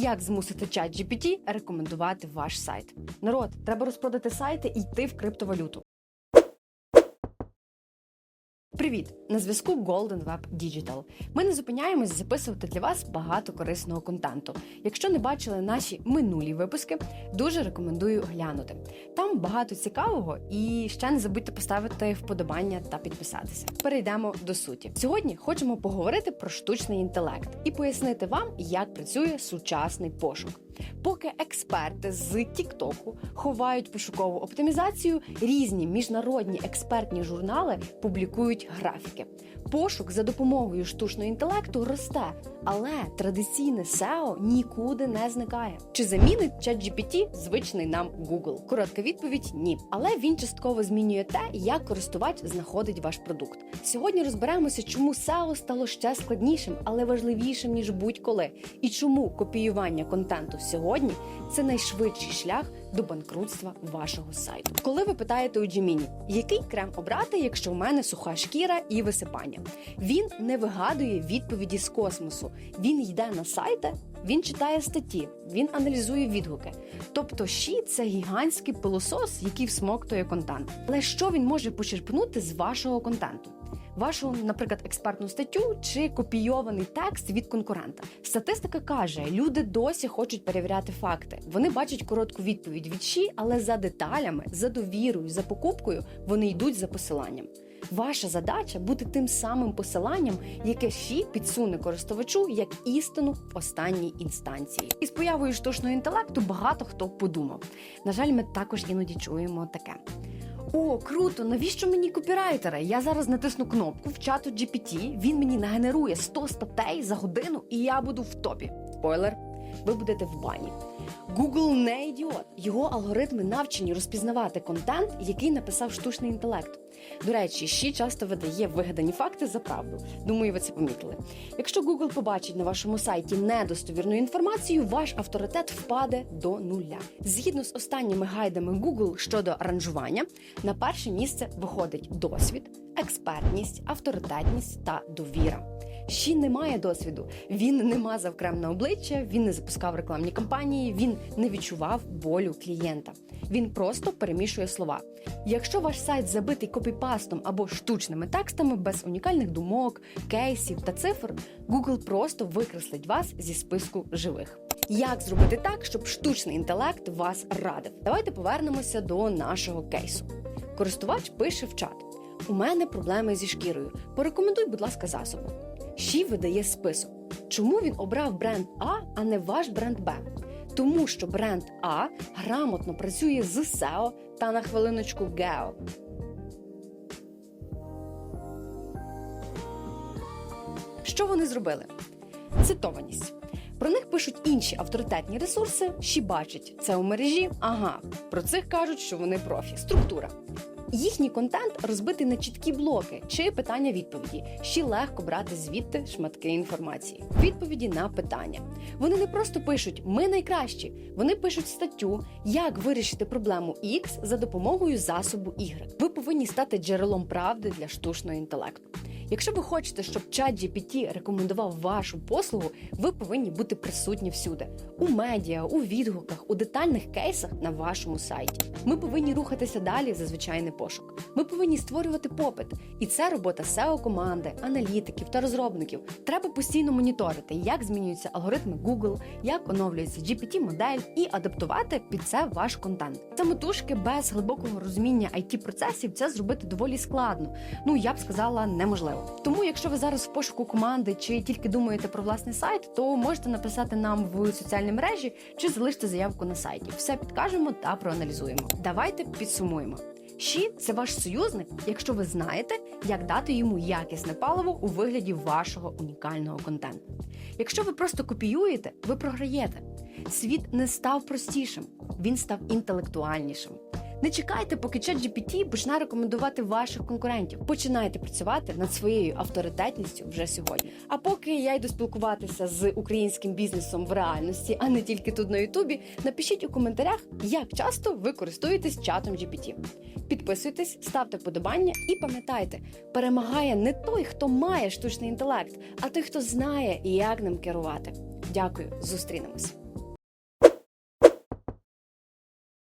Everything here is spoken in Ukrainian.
Як змусити чат GPT рекомендувати ваш сайт? Народ, треба розпродати сайти і йти в криптовалюту. Привіт! На зв'язку Golden Web Digital. Ми не зупиняємось записувати для вас багато корисного контенту. Якщо не бачили наші минулі випуски, дуже рекомендую глянути. Там багато цікавого, і ще не забудьте поставити вподобання та підписатися. Перейдемо до суті. Сьогодні хочемо поговорити про штучний інтелект і пояснити вам, як працює сучасний пошук. Поки експерти з Тіктоку ховають пошукову оптимізацію, різні міжнародні експертні журнали публікують графіки. Пошук за допомогою штучного інтелекту росте, але традиційне SEO нікуди не зникає. Чи замінить ChatGPT звичний нам Google? Коротка відповідь ні. Але він частково змінює те, як користувач знаходить ваш продукт. Сьогодні розберемося, чому SEO стало ще складнішим, але важливішим ніж будь-коли, і чому копіювання контенту сьогодні це найшвидший шлях до банкрутства вашого сайту. Коли ви питаєте у Gemini, який крем обрати, якщо в мене суха шкіра і висипання, він не вигадує відповіді з космосу. Він йде на сайти, він читає статті, він аналізує відгуки. Тобто, щі це гігантський пилосос, який всмоктує контент. Але що він може почерпнути з вашого контенту? Вашу, наприклад, експертну статтю чи копійований текст від конкурента. Статистика каже, люди досі хочуть перевіряти факти. Вони бачать коротку відповідь від ШІ, але за деталями, за довірою, за покупкою вони йдуть за посиланням. Ваша задача бути тим самим посиланням, яке ШІ підсуне користувачу як істину в останній інстанції. І з появою штучного інтелекту багато хто подумав. На жаль, ми також іноді чуємо таке. О, круто! Навіщо мені копірайтера? Я зараз натисну кнопку в чату GPT, він мені нагенерує 100 статей за годину, і я буду в топі. Спойлер, ви будете в бані. Google не ідіот. Його алгоритми навчені розпізнавати контент, який написав штучний інтелект. До речі, ще часто видає вигадані факти за правду. Думаю, ви це помітили. Якщо Google побачить на вашому сайті недостовірну інформацію, ваш авторитет впаде до нуля. Згідно з останніми гайдами Google щодо ранжування, на перше місце виходить досвід, експертність, авторитетність та довіра. Ще немає досвіду. Він не мазав крем на обличчя, він не запускав рекламні кампанії, він не відчував болю клієнта. Він просто перемішує слова. Якщо ваш сайт забитий копіпастом або штучними текстами без унікальних думок, кейсів та цифр, Google просто викреслить вас зі списку живих. Як зробити так, щоб штучний інтелект вас радив? Давайте повернемося до нашого кейсу. Користувач пише в чат: у мене проблеми зі шкірою. Порекомендуй, будь ласка, засоби. Ші видає список. Чому він обрав бренд А, а не ваш бренд Б? Тому що бренд А грамотно працює з SEO та на хвилиночку GEO. Що вони зробили? Цитованість. Про них пишуть інші авторитетні ресурси, що бачать це у мережі. Ага, про цих кажуть, що вони профі. Структура. Їхній контент розбитий на чіткі блоки чи питання-відповіді. Ще легко брати звідти шматки інформації. Відповіді на питання. Вони не просто пишуть Ми найкращі. Вони пишуть статтю, як вирішити проблему X за допомогою засобу Y. Ви повинні стати джерелом правди для штучного інтелекту. Якщо ви хочете, щоб чат GPT рекомендував вашу послугу, ви повинні бути присутні всюди: у медіа, у відгуках, у детальних кейсах на вашому сайті. Ми повинні рухатися далі за звичайний пошук. Ми повинні створювати попит, і це робота SEO команди, аналітиків та розробників. Треба постійно моніторити, як змінюються алгоритми Google, як оновлюється GPT-модель і адаптувати під це ваш контент. Самотужки без глибокого розуміння it процесів це зробити доволі складно. Ну я б сказала, неможливо. Тому, якщо ви зараз в пошуку команди чи тільки думаєте про власний сайт, то можете написати нам в соціальній мережі чи залишити заявку на сайті. Все підкажемо та проаналізуємо. Давайте підсумуємо. Щі це ваш союзник, якщо ви знаєте, як дати йому якісне паливо у вигляді вашого унікального контенту. Якщо ви просто копіюєте, ви програєте. Світ не став простішим, він став інтелектуальнішим. Не чекайте, поки ChatGPT почне рекомендувати ваших конкурентів. Починайте працювати над своєю авторитетністю вже сьогодні. А поки я йду спілкуватися з українським бізнесом в реальності, а не тільки тут на Ютубі, напишіть у коментарях, як часто ви користуєтесь чатом GPT. Підписуйтесь, ставте вподобання і пам'ятайте, перемагає не той, хто має штучний інтелект, а той, хто знає, як ним керувати. Дякую, зустрінемось.